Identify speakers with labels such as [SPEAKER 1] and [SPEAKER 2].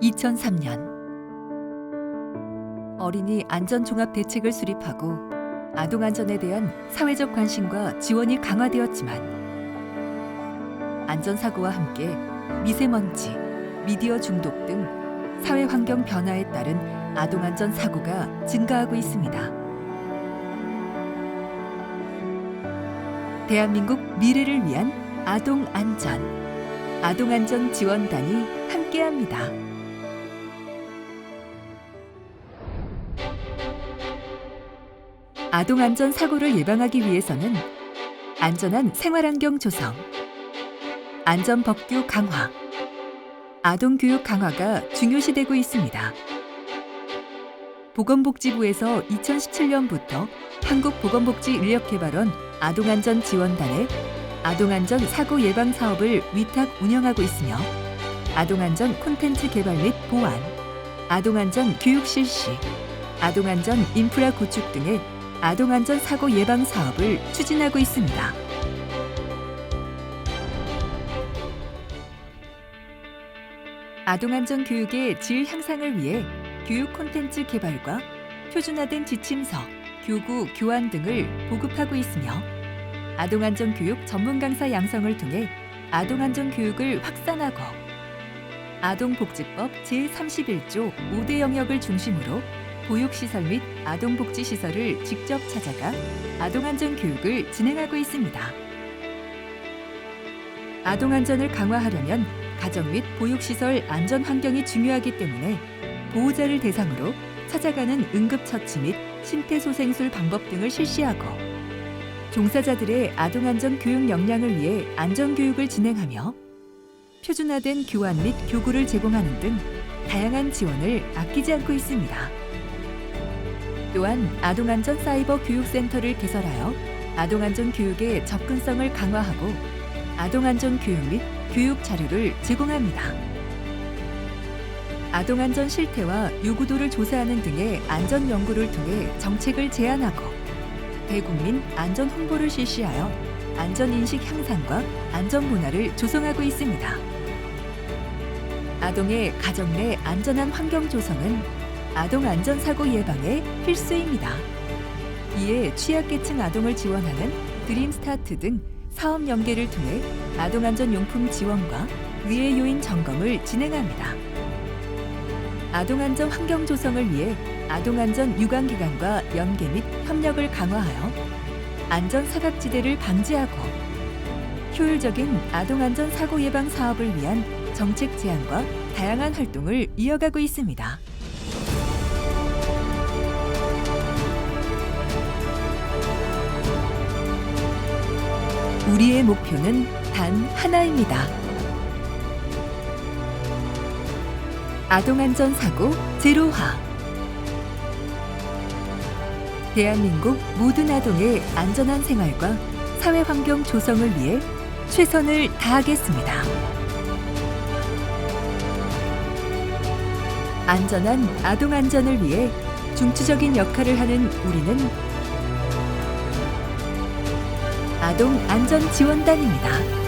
[SPEAKER 1] 2003년 어린이 안전 종합 대책을 수립하고 아동 안전에 대한 사회적 관심과 지원이 강화되었지만 안전 사고와 함께 미세먼지, 미디어 중독 등 사회 환경 변화에 따른 아동 안전 사고가 증가하고 있습니다. 대한민국 미래를 위한 아동 안전 아동 안전 지원단이 함께합니다. 아동 안전 사고를 예방하기 위해서는 안전한 생활 환경 조성, 안전 법규 강화, 아동 교육 강화가 중요시되고 있습니다. 보건복지부에서 2017년부터 한국보건복지인력개발원 아동안전지원단에 아동안전 사고 예방 사업을 위탁 운영하고 있으며 아동안전 콘텐츠 개발 및 보완, 아동안전 교육 실시, 아동안전 인프라 구축 등의 아동안전 사고 예방 사업을 추진하고 있습니다. 아동안전 교육의 질 향상을 위해 교육 콘텐츠 개발과 표준화된 지침서, 교구, 교환 등을 보급하고 있으며 아동안전 교육 전문 강사 양성을 통해 아동안전 교육을 확산하고 아동복지법 제31조 5대 영역을 중심으로 보육시설 및 아동복지시설을 직접 찾아가 아동안전 교육을 진행하고 있습니다. 아동안전을 강화하려면 가정 및 보육시설 안전 환경이 중요하기 때문에 보호자를 대상으로 찾아가는 응급처치 및 심폐소생술 방법 등을 실시하고 종사자들의 아동안전 교육 역량을 위해 안전교육을 진행하며 표준화된 교환 및 교구를 제공하는 등 다양한 지원을 아끼지 않고 있습니다. 또한 아동안전 사이버 교육센터를 개설하여 아동안전 교육의 접근성을 강화하고 아동안전 교육 및 교육 자료를 제공합니다. 아동안전 실태와 요구도를 조사하는 등의 안전 연구를 통해 정책을 제안하고 대국민 안전 홍보를 실시하여 안전 인식 향상과 안전 문화를 조성하고 있습니다. 아동의 가정 내 안전한 환경 조성은 아동 안전 사고 예방의 필수입니다. 이에 취약계층 아동을 지원하는 드림 스타트 등 사업 연계를 통해 아동 안전 용품 지원과 위해 요인 점검을 진행합니다. 아동 안전 환경 조성을 위해 아동 안전 유관 기관과 연계 및 협력을 강화하여 안전 사각지대를 방지하고 효율적인 아동 안전 사고 예방 사업을 위한 정책 제안과 다양한 활동을 이어가고 있습니다. 우리의 목표는 단 하나입니다. 아동안전 사고 제로화. 대한민국 모든 아동의 안전한 생활과 사회 환경 조성을 위해 최선을 다하겠습니다. 안전한 아동 안전을 위해 중추적인 역할을 하는 우리는 아동 안전 지원단입니다.